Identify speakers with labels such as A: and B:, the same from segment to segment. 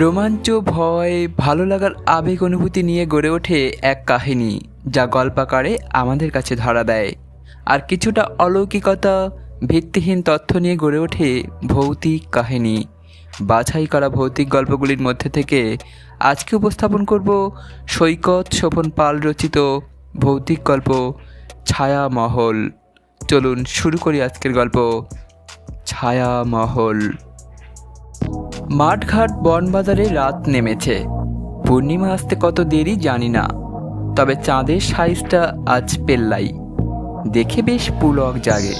A: রোমাঞ্চ ভয়, ভালো লাগার আবেগ অনুভূতি নিয়ে গড়ে ওঠে এক কাহিনী, যা গল্পাকারে আমাদের কাছে ধরা দেয়। আর কিছুটা অলৌকিকতা, ভিত্তিহীন তথ্য নিয়ে গড়ে ওঠে ভৌতিক কাহিনী। বাছাই করা ভৌতিক গল্পগুলির মধ্যে থেকে আজকে উপস্থাপন করব সৈকত শোভন পাল রচিত ভৌতিক গল্প ছায়া মহল চলুন শুরু করি আজকের গল্প ছায়া মহল মাঠঘাট বনবাজারে রাত নেমেছে। পূর্ণিমা আসতে কত দেরি জানি না, তবে চাঁদের সাইজটা আজ পেল্লাই। দেখে বেশ পুলক জাগে।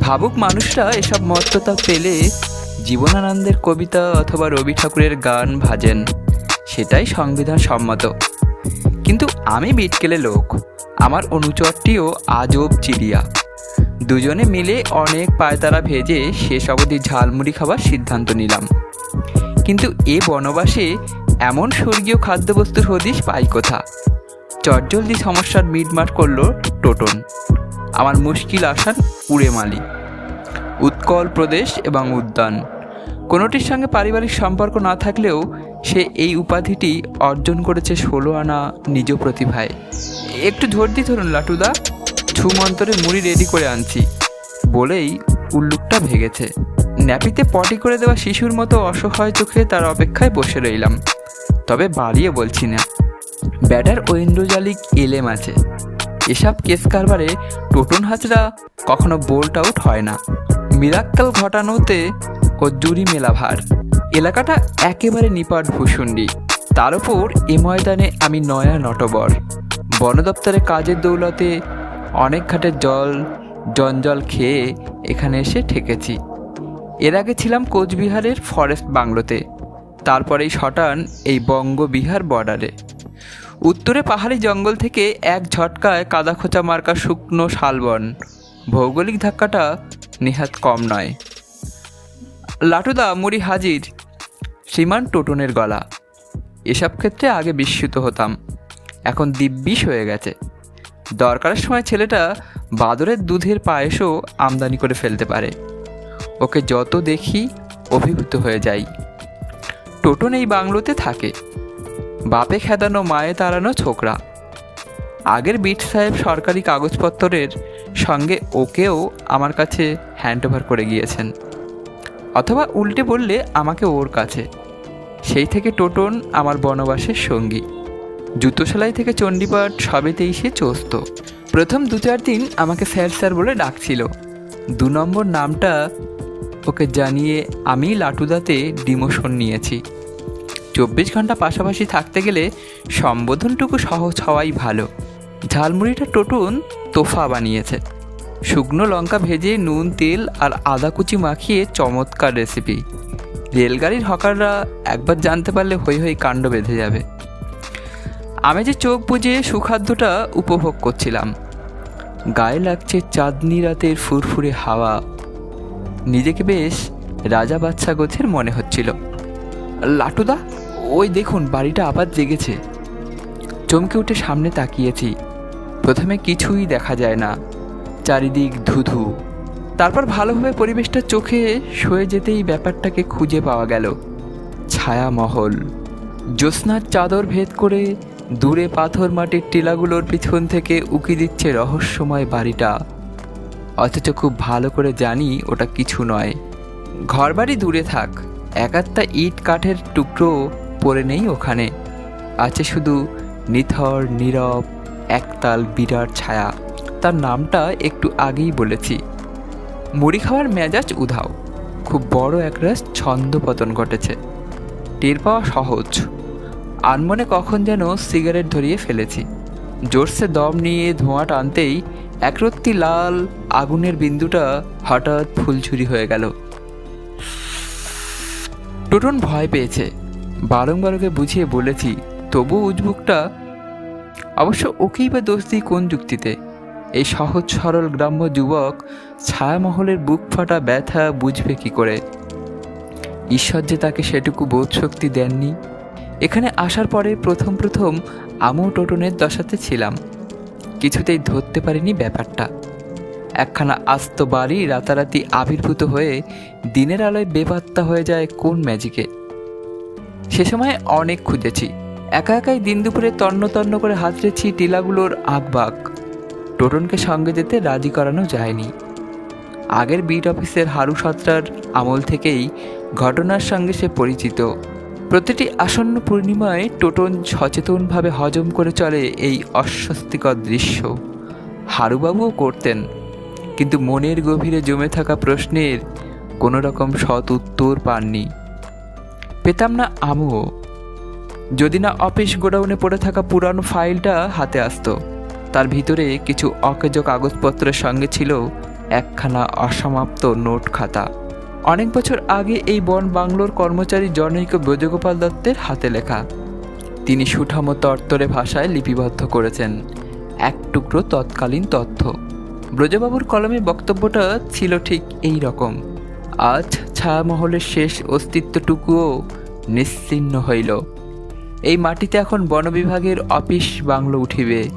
A: ভাবুক মানুষরা এসব মত্ততা পেলে জীবনানন্দের কবিতা অথবা রবি ঠাকুরের গান ভাজেন, সেটাই সংবিধান সম্মত কিন্তু আমি বিটকেলে লোক, আমার অনুচরটিও আজব চিড়িয়া। দুজনে মিলে অনেক পায়তারা ভেজে শেষ অবধি ঝালমুড়ি খাবার সিদ্ধান্ত নিলাম। কিন্তু এ বনবাসে এমন স্বর্গীয় খাদ্যবস্তুর হদিশ পাই কোথা? চটজলদি সমস্যার মিটমাট করল টোটন। আমার মুশকিল উড়ে মালি। উৎকল প্রদেশ এবং উদ্যান। কোনোটির সঙ্গে পারিবারিক সম্পর্ক না থাকলেও সে এই উপাধিটি অর্জন করেছে ষোলো আনা নিজ প্রতিভায়। একটু ধৈর্য ধরুন, লাটুদা। ছুমন্তরে মুড়ি রেডি করে আনছি। বলেই উল্লুকটা ভেগেছে। ন্যাপিতে পটি করে দেওয়া শিশুর মতো অসহায় চোখে তার অপেক্ষায় বসে রইলাম। তবে বাড়িয়ে বলছি না, ব্যাটার ঐন্দ্রজালিক এলেম আছে। এসব কেস কারবারে টোটন হাজরা কখনো বোল্ট আউট হয় না। মিরাক্কাল ঘটানোতে ও জুরি মেলা ভার। এলাকাটা একেবারে নিপাট ভূষণ্ডি। তার ওপর এ ময়দানে আমি নয়া নটবর। বন দপ্তরে কাজের দৌলতে অনেক ঘাটের জল, জঞ্জল খেয়ে এখানে এসে ঠেকেছি। এর আগে ছিলাম কোচবিহারের ফরেস্ট বাংলোতে। তারপরেই শটান এই বঙ্গবিহার বর্ডারে। উত্তরে পাহাড়ি জঙ্গল থেকে এক ঝটকায় কাদা খোঁচা মার্কা শুকনো শালবন। ভৌগোলিক ধাক্কাটা নেহাত কম নয়। লাটুদা মুড়ি হাজির, শ্রীমান টোটনের গলা। এসব ক্ষেত্রে আগে বিস্মিত হতাম। এখন দিব্যিস হয়ে গেছে। দরকারের সময় ছেলেটা বাদরের দুধের পায়েসও আমদানি করে ফেলতে পারে। ওকে যত দেখি অভিভূত হয়ে যাই। টোটন এই বাংলোতে থাকে। বাপে খেদানো, মায়ে তাড়ানো ছোকরা। আগের বিট সাহেব সরকারি কাগজপত্রের সঙ্গে ওকেও আমার কাছে হ্যান্ড ওভার করে গিয়েছেন। অথবা উল্টে বললে আমাকে ওর কাছে। সেই থেকে টোটন আমার বনবাসের সঙ্গী। জুতো সেলাই থেকে চণ্ডীপাঠ সবেতেই সে চস্ত। প্রথম দু চার দিন আমাকে স্যার স্যার বলে ডাকছিল। দু নম্বর নামটা ওকে জানিয়ে আমি লাটুদাতে ডিমোশন নিয়েছি। চব্বিশ ঘণ্টা পাশাপাশি থাকতে গেলে সম্বোধনটুকু সহজ হওয়াই ভালো। ঝালমুড়িটা টোটন তোফা বানিয়েছে। শুকনো লঙ্কা ভেজে নুন, তেল আর আদা কুচি মাখিয়ে চমৎকার রেসিপি রেলগাড়ির হকাররা একবার জানতে পারলে হই হই কাণ্ড বেঁধে যাবে। আমি যে চোখ বুজে সুখাদ্যটা উপভোগ করছিলাম। গায়ে লাগছে চাঁদনি রাতের ফুরফুরে হাওয়া। নিজেকে বেশ রাজা বাচ্চা গোছের মনে হচ্ছিল। লাটুদা, ওই দেখুন, বাড়িটা আবার জেগেছে। চমকে উঠে সামনে তাকিয়েছি। প্রথমে কিছুই দেখা যায় না। চারিদিক ধুধু। তারপর ভালোভাবে পরিবেশটা চোখে সয়ে যেতেই ব্যাপারটাকে খুঁজে পাওয়া গেল। ছায়ামহল। জ্যোৎস্নার চাদর ভেদ করে দূরে পাথর মাটির টিলাগুলোর পিছন থেকে উকি দিচ্ছে রহস্যময় বাড়িটা। অথচ খুব ভালো করে জানি ওটা কিছু নয়। ঘরবাড়ি দূরে থাক একাত্তা ইট কাঠের টুকরো পড়ে নেই ওখানে। আছে শুধু নিথর, নীরব, একতাল বিরাট ছায়া। তার নামটা একটু আগেই বলেছি। মুড়ি খাওয়ার মেজাজ উধাও। খুব বড় একরাশ ছন্দ পতন ঘটেছে। টের পাওয়া সহজ। আনমনে কখন যেন সিগারেট ধরিয়ে ফেলেছি। জোরসে দম নিয়ে ধোঁয়া টানতেই একরত্তি লাল আগুনের বিন্দুটা হঠাৎ ফুলঝুরি হয়ে গেল। টোটন ভয় পেয়েছে। বারংবার ওকে বুঝিয়ে বলেছি, তবু উজবুকটা অবশ্য ওকেই বা দোষ দিই কোন যুক্তিতে? এই সহজ সরল গ্রাম্য যুবক ছায়ামহলের বুক ফাটা ব্যথা বুঝবে কি করে? ঈশ্বর যে তাকে সেটুকু বোধ শক্তি দেননি এখানে আসার পরে প্রথম প্রথম আমও টোটনের দশাতে ছিলাম। কিছুতেই ধরতে পারিনি ব্যাপারটা। একখানা আস্ত বাড়ি রাতারাতি আবির্ভূত হয়ে দিনের আলোয় বেপাত্তা হয়ে যায় কোন ম্যাজিকে। সে সময় অনেক খুঁজেছি। একা একাই দিন দুপুরে তন্ন তন্ন করে হাতড়েছি টিলাগুলোর আঁকবাক টোটনকে সঙ্গে যেতে রাজি করানো যায়নি। আগের বিট অফিসের হারু সাতটার আমল থেকেই ঘটনার সঙ্গে সে পরিচিত। প্রতিটি আসন্ন পূর্ণিমায় টোটন সচেতনভাবে হজম করে চলে এই অস্বস্তিকর দৃশ্য। হারুবাবুও করতেন, কিন্তু মনের গভীরে জমে থাকা প্রশ্নের কোনো রকম সৎ উত্তর পাননি। পেতাম না আমিও। যদি না অফিস গোডাউনে পড়ে থাকা পুরানো ফাইলটা হাতে আসতো, তার ভিতরে কিছু অকেজ কাগজপত্রের সঙ্গে ছিল একখানা অসমাপ্ত নোট খাতা অনেক বছর আগে এই বন বাংলোর কর্মচারী জনৈক ব্রজগোপাল দত্তের হাতে লেখা। তিনি সুঠামো তরতরে ভাষায় লিপিবদ্ধ করেছেন। এক টুকরো তৎকালীন তথ্য। ব্রজবাবুর কলমে বক্তব্যটা ছিল ঠিক এই রকম। আজ ছায়ামহলের শেষ অস্তিত্বটুকুও নিশ্চিহ্ন হইল। এই মাটিতে এখন বন বিভাগের অফিস বাংলো উঠিবে।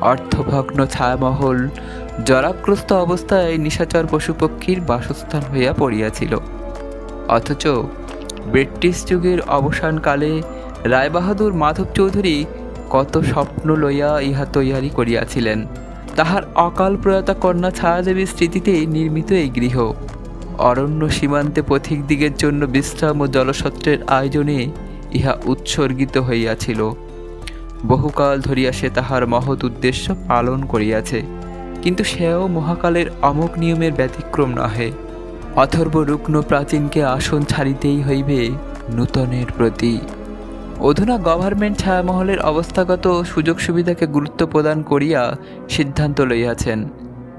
A: অর্থভগ্ন ছায়ামহল জরাগ্রস্ত অবস্থায় নিশাচর পশুপক্ষীর বাসস্থান হইয়া পড়িয়াছিল। অথচ ব্রিটিশ যুগের অবসানকালে রায়বাহাদুর মাধব চৌধুরী কত স্বপ্ন লইয়া ইহা তৈয়ারি করিয়াছিলেন। তাহার অকাল প্রয়াতা কন্যা ছায়াদেবীর স্মৃতিতে নির্মিত এই গৃহ। অরণ্য সীমান্তে পথিক দিগের জন্য বিশ্রাম ও জলসত্রের আয়োজনে ইহা উৎসর্গিত হইয়াছিল। বহুকাল ধরিয়া সে তাহার মহৎ উদ্দেশ্য পালন করিয়াছে। কিন্তু সেও মহাকালের অমোক নিয়মের ব্যতিক্রম নহে। অথর্ব রুগ্ন প্রাচীনকে আসন ছাড়িতেই হইবে নূতনের প্রতি। অধুনা গভর্নমেন্ট ছায়ামহলের অবস্থাগত সুযোগ সুবিধাকে গুরুত্ব প্রদান করিয়া সিদ্ধান্ত লইয়াছেন।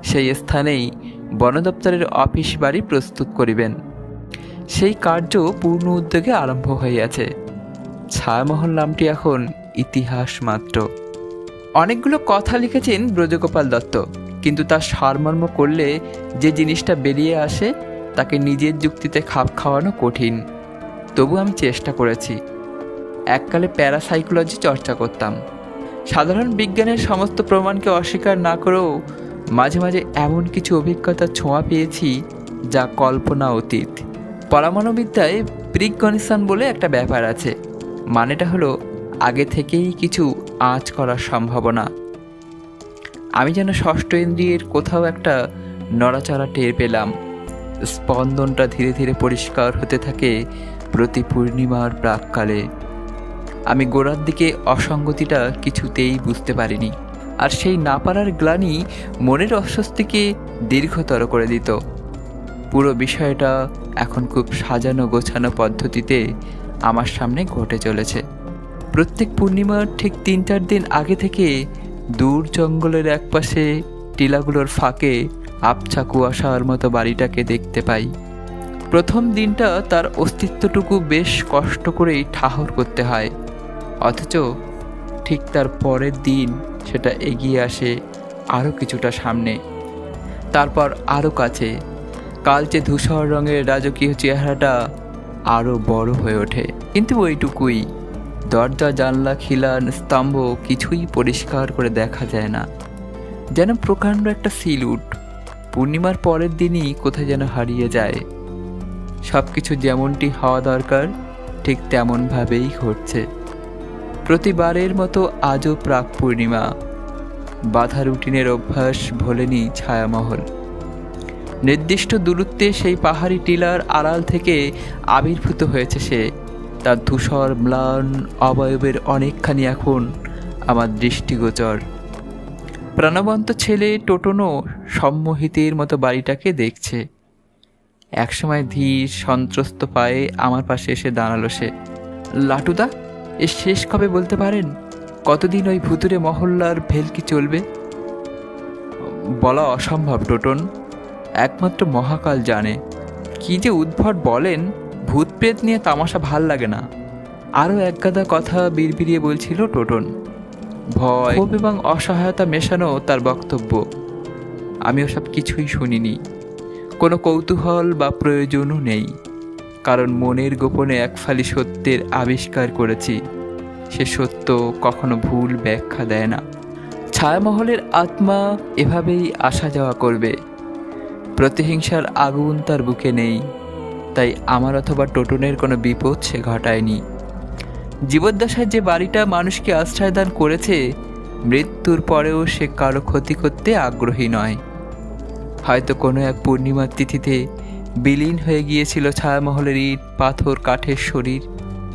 A: সেই স্থানেই বন দপ্তরের অফিস বাড়ি প্রস্তুত করিবেন। সেই কার্য পূর্ণ উদ্যোগে আরম্ভ হইয়াছে। ছায়ামহল নামটি এখন ইতিহাস মাত্র। অনেকগুলো কথা লিখেছেন ব্রজগোপাল দত্ত। কিন্তু তার সারমর্ম করলে যে জিনিসটা বেরিয়ে আসে, তাকে নিজের যুক্তিতে খাপ খাওয়ানো কঠিন। তবু আমি চেষ্টা করেছি। এককালে প্যারাসাইকোলজি চর্চা করতাম। সাধারণ বিজ্ঞানের সমস্ত প্রমাণকে অস্বীকার না করেও মাঝে মাঝে এমন কিছু অভিজ্ঞতার ছোঁয়া পেয়েছি যা কল্পনা অতীত। পরমাণুবিদ্যায় প্রিকগনিশন বলে একটা ব্যাপার আছে। মানেটা হলো, আগে থেকেই কিছু আঁচ করার সম্ভাবনা। আমি যেন ষষ্ঠ ইন্দ্রিয়ের কোথাও একটা নড়াচড়া টের পেলাম। স্পন্দনটা ধীরে ধীরে পরিষ্কার হতে থাকে প্রতি পূর্ণিমার প্রাককালে। আমি গোড়ার দিকে অসঙ্গতিটা কিছুতেই বুঝতে পারিনি, আর সেই না পারার গ্লানি মনের অস্বস্তিকে দীর্ঘতর করে দিত। পুরো বিষয়টা এখন খুব সাজানো গোছানো পদ্ধতিতে আমার সামনে ঘটে চলেছে। প্রত্যেক পূর্ণিমার ঠিক তিন চার দিন আগে থেকে দূর জঙ্গলের একপাশে টিলাগুলোর ফাঁকে আবছা কুয়াশার মতো বাড়িটাকে দেখতে পাই। প্রথম দিনটা তার অস্তিত্বটুকু বেশ কষ্ট করেই ঠাহর করতে হয়। অথচ ঠিক তার পরের দিন সেটা এগিয়ে আসে আরও কিছুটা সামনে। তারপর আরও কাছে। কালচে ধূসর রঙের রাজকীয় চেহারাটা আরও বড় হয়ে ওঠে। কিন্তু ওইটুকুই। দরজা, জানলা, খিলান, স্তম্ভ কিছুই পরিষ্কার করে দেখা যায় না। যেন প্রকাণ্ড একটা সিলুট পূর্ণিমার পরের দিনই কোথায় যেন হারিয়ে যায়। সব কিছু যেমনটি হওয়া দরকার, ঠিক তেমনভাবেই ঘটছে। প্রতিবারের মতো আজও প্রাক পূর্ণিমা। বাধা রুটিনের অভ্যাস ভোলেনি ছায়ামহল। নির্দিষ্ট দূরত্বে সেই পাহাড়ি টিলার আড়াল থেকে আবির্ভূত হয়েছে সে। তার ধূসর, ম্লান অবয়বের অনেকখানি এখন আমার দৃষ্টিগোচর। প্রাণবন্ত ছেলে টোটনও সম্মোহিতের মতো বাড়িটাকে দেখছে। একসময় ধীর, সন্ত্রস্ত পায়ে আমার পাশে এসে দাঁড়াল সে। লাটুদা, এ শেষ কবে বলতে পারেন? কতদিন ওই ভুতুরে মহল্লার ভেলকি চলবে? বলা অসম্ভব, টোটন। একমাত্র মহাকাল জানে। কি যে উদ্ভট বলেন ভূত প্রেত নিয়ে তামাশা ভালো লাগে না। আরও একগাদা কথা বিড়বিড়িয়ে বলছিল টোটন। ভয় ক্ষোভ এবং অসহায়তা মেশানো তার বক্তব্য। আমি ওসব কিছুই শুনিনি। কোনো কৌতূহল বা প্রয়োজনও নেই। কারণ মনের গোপনে এক ফালি সত্যের আবিষ্কার করেছি। সে সত্য কখনো ভুল ব্যাখ্যা দেয় না। ছায়ামহলের আত্মা এভাবেই আসা যাওয়া করবে। প্রতিহিংসার আগুন তার বুকে নেই। তাই আমার অথবা টোটনের কোনো বিপদ সে ঘটায়নি। জীবদ্দশায় যে বাড়িটা মানুষকে আশ্রয় দান করেছে, মৃত্যুর পরেও সে কারও ক্ষতি করতে আগ্রহী নয়। হয়তো কোনো এক পূর্ণিমার তিথিতে বিলীন হয়ে গিয়েছিল ছায়ামহলের ইট, পাথর, কাঠের শরীর,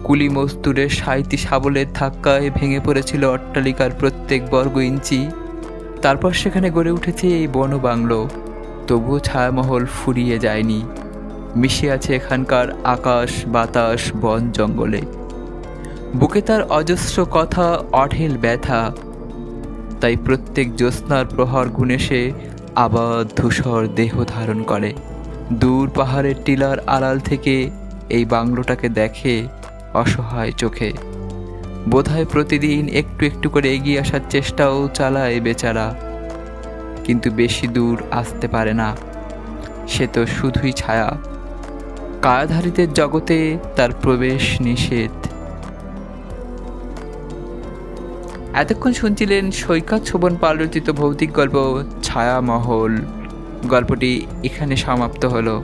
A: কুলি মজদুরের সাঁইতি শাবলের ধাক্কায় ভেঙে পড়েছিল অট্টালিকার প্রত্যেক বর্গ ইঞ্চি। তারপর সেখানে গড়ে উঠেছে এই বনবাংলো। তবুও ছায়ামহল ফুরিয়ে যায়নি। মিশে আছে এখানকার আকাশ, বাতাস, বন, জঙ্গলে। বুকে তার অজস্র কথা, অঢেল ব্যথা। তাই প্রত্যেক জ্যোৎস্নার প্রহর গুণে সে আবার ধূসর দেহ ধারণ করে। দূর পাহাড়ের টিলার আড়াল থেকে এই বাংলোটাকে দেখে অসহায় চোখে। বোধহয় প্রতিদিন একটু একটু করে এগিয়ে আসার চেষ্টাও চালায় বেচারা। কিন্তু বেশি দূর আসতে পারে না। সে তো শুধুই ছায়া। কায়াধারীদের জগতে তার প্রবেশ নিষেধ। এতক্ষণ শুনছিলেন সৈকত শোভন পাল রচিত ভৌতিক গল্প ছায়ামহল। গল্পটি এখানে সমাপ্ত হলো।